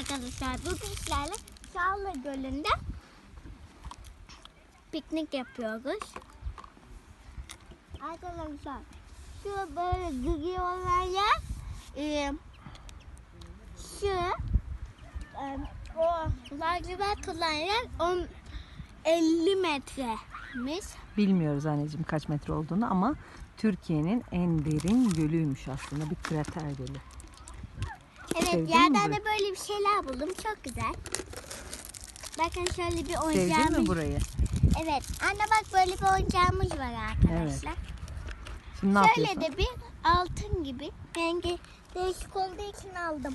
arkadaşlar. Bu kişilerle Çağla Gölü'nde piknik yapıyoruz. Arkadaşlar şu böyle gidiyorlar ya e, şu e, o lacivert olan yer on 50 metremiş. Bilmiyoruz anneciğim kaç metre olduğunu ama Türkiye'nin en derin gölüymüş aslında. Bir krater gölü. Evet Sevdin yerden de böyle bir şeyler buldum. Çok güzel. Bakın şöyle bir Sevdin oyuncağımız. mi burayı? Evet. Anne bak böyle bir oyuncağımız var arkadaşlar. Şimdi ne şöyle yapıyorsun? de bir altın gibi. Rengi değişik olduğu için aldım.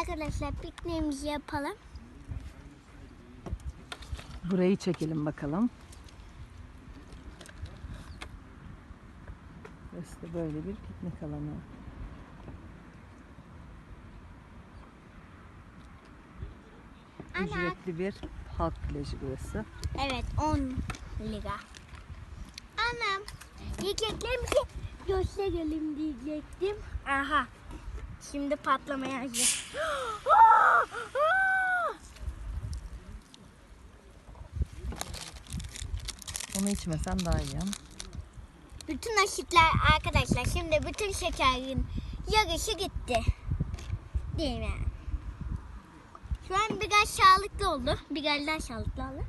Arkadaşlar pikniğimizi yapalım. Burayı çekelim bakalım. Burası da böyle bir piknik alanı. Ana. Ücretli bir halk plajı burası. Evet 10 lira. Anam yiyeceklerimizi gösterelim diyecektim. Aha. Şimdi patlamaya hazır. Onu içmesen daha iyi. Bütün aşıklar arkadaşlar şimdi bütün şekerin yarışı gitti. Değil mi? Şu an biraz sağlıklı oldu. Biraz daha sağlıklı oldu.